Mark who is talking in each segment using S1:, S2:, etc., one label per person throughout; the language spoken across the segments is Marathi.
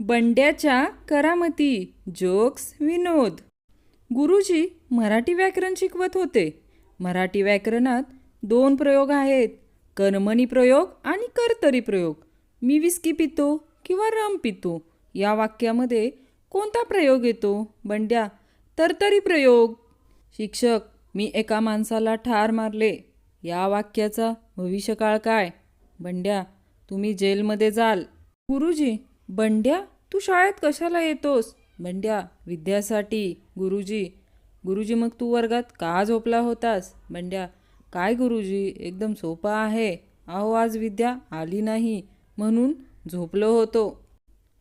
S1: बंड्याच्या करामती जोक्स विनोद. गुरुजी मराठी व्याकरण शिकवत होते. मराठी व्याकरणात दोन प्रयोग आहेत. कर्मणी प्रयोग आणि कर्तरी प्रयोग. मी विस्की पितो किंवा रम पितो? या वाक्यामध्ये कोणता प्रयोग येतो? बंड्या तरतरी प्रयोग. शिक्षक मी एका माणसाला ठार मारले. या वाक्याचा भविष्यकाळ काय? बंड्या तुम्ही जेलमध्ये जाल. गुरुजी बंड्या तू शाळेत कशाला येतोस? बंड्या विद्यासाठी. गुरुजी. गुरुजी मग तू वर्गात का झोपला होतास? बंड्या काय गुरुजी? एकदम सोपा आहे. अहो आज विद्या आली नाही म्हणून झोपलो होतो.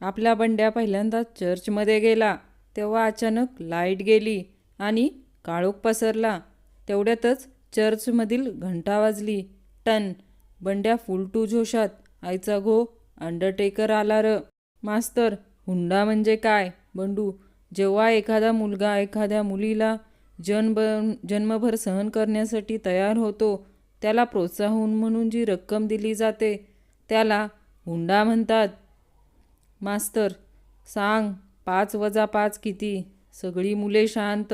S1: आपला बंड्या पहिल्यांदा चर्चमध्ये गेला. तेव्हा अचानक लाइट गेली आणि काळोख पसरला. तेवढ्यातच चर्चमधील घंटा वाजली. टन. बंड्या फुल टू झोशात आईचा घो अंडरटेकर आला र. मास्तर हुंडा म्हणजे काय? बंडू जेव्हा एखादा मुलगा एखाद्या मुलीला जन्म जन्मभर सहन करण्यासाठी तयार होतो त्याला प्रोत्साहन म्हणून जी रक्कम दिली जाते त्याला हुंडा म्हणतात. मास्तर सांग पाच वजा पाच किती? सगळी मुले शांत.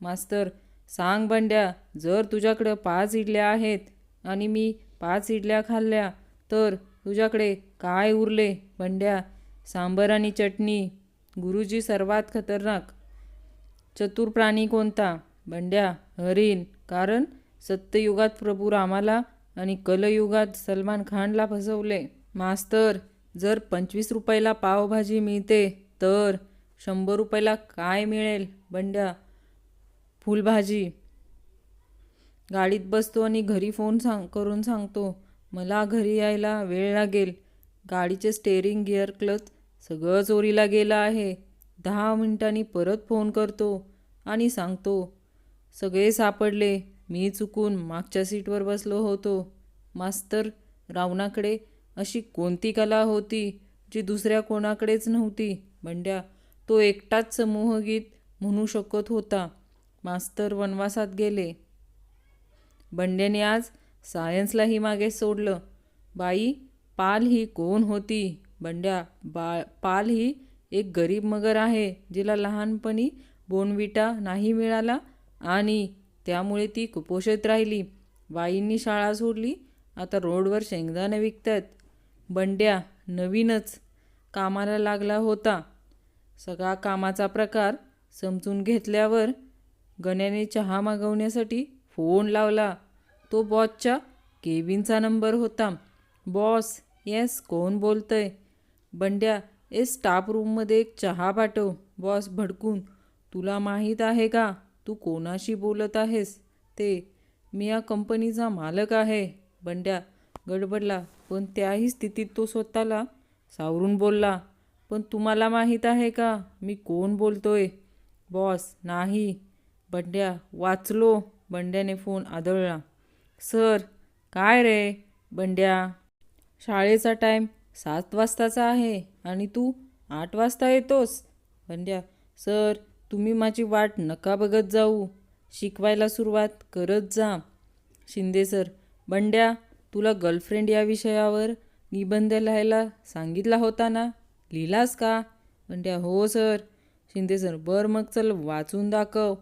S1: मास्तर सांग बंड्या जर तुझ्याकडं पाच इडल्या आहेत आणि मी पाच इडल्या खाल्ल्या तर तुझ्याकडे काय उरले बंड्या? सांबर आणि चटणी. गुरुजी सर्वात खतरनाक. चतुर प्राणी कोणता? बंड्या हरिण. कारण सत्ययुगात प्रभू रामाला आणि कलयुगात सलमान खानला फसवले. मास्तर जर पंचवीस रुपयाला पावभाजी मिळते तर शंभर रुपयाला काय मिळेल? बंड्या फुलभाजी. गाडीत बसतो आणि घरी फोन सांग करून सांगतो मला घरी यायला वेळ लागेल. गाडीचे स्टेअरिंग गिअर क्लच सगळं चोरीला गेलं आहे. दहा मिनिटांनी परत फोन करतो आणि सांगतो सगळे सापडले. मी चुकून मागच्या सीटवर बसलो होतो. मास्तर रावणाकडे अशी कोणती कला होती जी दुसऱ्या कोणाकडेच नव्हती बंड्या तो एकटाच समूहगीत म्हणू शकत होता. मास्तर वनवासात गेले. बंड्याने आज सायन्सलाही मागे सोडलं. बाई पाल ही कोण होती? बंड्या बा पाल ही एक गरीब मगर आहे जिला लहानपणी बोनविटा नाही मिळाला आणि त्यामुळे ती कुपोषित राहिली. बाईंनी शाळा सोडली आता रोडवर शेंगदाणे विकतात बंड्या नवीनच कामाला लागला होता. सगळा कामाचा प्रकार समजून घेतल्यावर गण्याने चहा मागवण्यासाठी फोन लावला. तो बॉसच्या केबिनचा नंबर होता. बॉस येस कोण बोलतंय? बंड्या ए स्टाफ रूममध्ये एक चहा पाठव बॉस भडकून. तुला माहीत आहे का? तू कोणाशी बोलत आहेस? ते मी या कंपनीचा मालक आहे. बंड्या गडबडला पण त्याही स्थितीत तो स्वतःला सावरून बोलला. पण तुम्हाला माहीत आहे का? मी कोण बोलतोय? बॉस नाही. बंड्या वाचलो. बंड्याने फोन आदळला. सर काय रे? बंड्या शाळेचा टाईम सात वाजताचा आहे आणि तू आठ वाजता येतोस. बंड्या सर तुम्ही माझी वाट नका बघत जाऊ. शिकवायला सुरुवात करत जा. शिंदे सर बंड्या तुला गर्लफ्रेंड या विषयावर निबंध लिहायला सांगितला होता ना? लिहिलास का? बंड्या हो सर. शिंदे सर बर मग चल वाचून दाखव.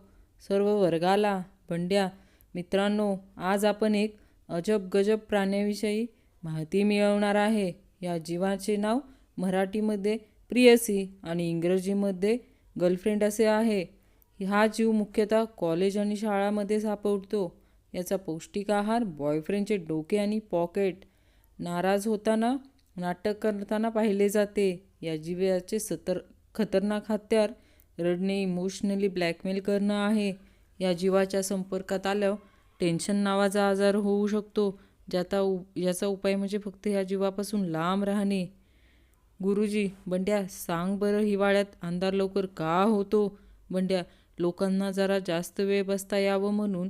S1: सर्व वर्गाला. बंड्या मित्रांनो आज आपण एक अजब गजब प्राण्याविषयी माहिती मिळवणार आहे. या जीवाचे नाव मराठीमध्ये प्रियसी आणि इंग्रजीमध्ये गर्लफ्रेंड असे आहे. हा जीव मुख्यतः कॉलेज आणि शाळामध्ये सापडतो. याचा पौष्टिक आहार बॉयफ्रेंडचे डोके आणि पॉकेट नाराज होताना नाटक करताना पाहिले जाते. या जीवाचे सतर खतरनाक हत्यार रडणे इमोशनली ब्लॅकमेल करणं आहे. या जीवाच्या संपर्कात आल्यावर टेन्शन नावाचा आजार होऊ शकतो. ज्याचा उ याचा उपाय म्हणजे फक्त ह्या जीवापासून लांब राहणे. गुरुजी बंड्या सांग बरं हिवाळ्यात अंधार लवकर का होतो? बंड्या लोकांना जरा जास्त वेळ बसता यावं म्हणून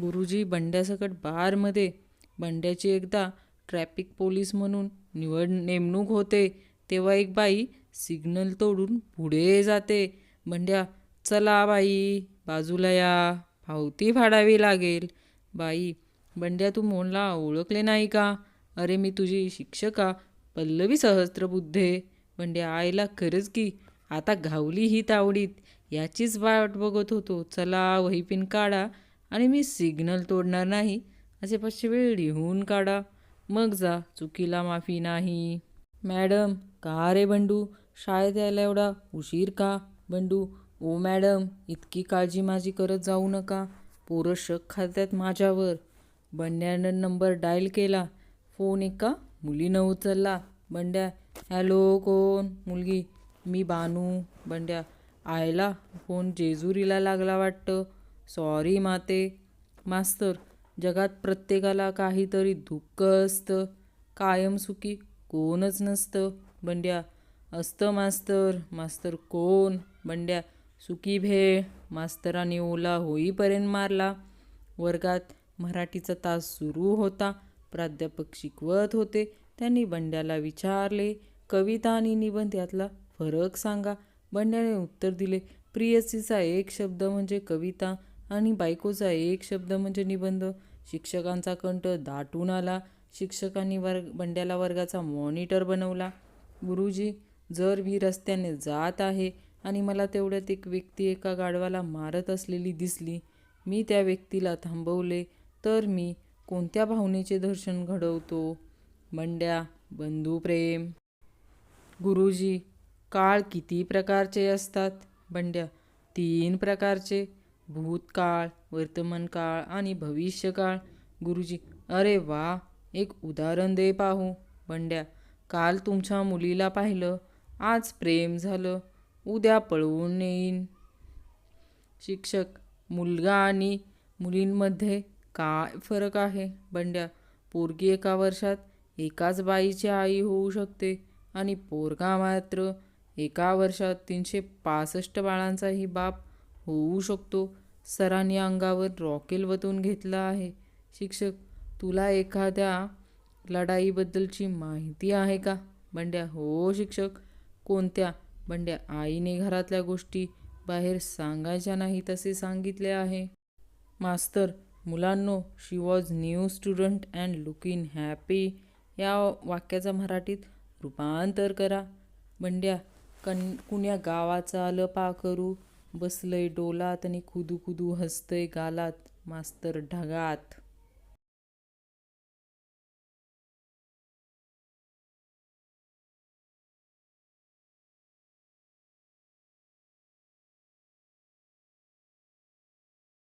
S1: गुरुजी बंड्यासकट बारमध्ये बंड्याची एकदा ट्रॅफिक पोलीस म्हणून निवड नेमणूक होते तेव्हा एक बाई सिग्नल तोडून पुढे जाते. बंड्या चला बाई बाजूला या पावती फाडावी लागेल. बाई बंड्या तू मोनला ओळखले नाही का? अरे मी तुझी शिक्षका पल्लवी सहस्त्रबुद्धे. बंड्या आईला खरंच की आता घावली ही तावडीत. याचीच वाट बघत होतो. चला वही पिन काढा. आणि मी सिग्नल तोडणार नाही. असे पाचशे वेळ लिहून काढा. मग जा चुकीला माफी नाही. मॅडम का रे बंडू? शाळेत यायला एवढा उशीर का? बंडू ओ मॅडम इतकी काळजी माझी करत जाऊ नका. पोरं शक खात्यात माझ्यावर. बंड्यानं नंबर डायल केला. फोन एका मुलीनं उचलला. बंड्या हॅलो कोण? मुलगी. मी बानू. बंड्या आयला. फोन जेजुरीला लागला वाटतं. सॉरी माते. मास्तर जगात प्रत्येकाला काहीतरी दुःख असतं. कायम सुखी कोणच नसतं. बंड्या असतं मास्तर. मास्तर कोण? बंड्या सुखी भेळ. मास्तराने ओला होईपर्यंत मारला. वर्गात मराठीचा तास सुरू होता. प्राध्यापक शिकवत होते. त्यांनी बंड्याला विचारले कविता आणि निबंध यातला फरक सांगा. बंड्याने उत्तर दिले प्रियसीचा एक शब्द म्हणजे कविता आणि बायकोचा एक शब्द म्हणजे निबंध. शिक्षकांचा कंठ दाटून आला. शिक्षकांनी वर्ग बंड्याला वर्गाचा मॉनिटर बनवला. गुरुजी जर मी रस्त्याने जात आहे आणि मला तेवढ्यात एक व्यक्ती एका गाढवाला मारत असलेली दिसली मी त्या व्यक्तीला थांबवले. तर मी कोणत्या भावनेचे दर्शन घडवतो? बंड्या बंधुप्रेम गुरुजी काळ किती प्रकारचे असतात? बंड्या तीन प्रकारचे. भूतकाळ वर्तमानकाळ आणि भविष्यकाळ. गुरुजी अरे वा एक उदाहरण दे पाहू. बंड्या काल तुमच्या मुलीला पाहिलं आज प्रेम झालं उद्या पळवून येईन शिक्षक मुलगा आणि मुलींमध्ये काय फरक आहे? बंड्या पोरगी एका वर्षात एकाच बाईची आई होऊ शकते आणि पोरगा मात्र एका वर्षात तीनशे पासष्ट बाळांचाही बाप होऊ शकतो. सरांनी अंगावर रॉकेल वतून घेतला आहे. शिक्षक तुला एखाद्या लढाईबद्दलची माहिती आहे का? बंड्या हो शिक्षक. कोणत्या? बंड्या आईने घरातल्या गोष्टी बाहेर सांगायच्या नाही तसे सांगितले आहे. मास्तर मुलांनो she was new student and looking happy या वाक्याचा मराठीत रूपांतर करा. बंड्या कन कुण्या गावाचा आलं पा करू? बसलंय डोलात आणि खुदू खुदू हसतंय गालात. मास्तर ढगात.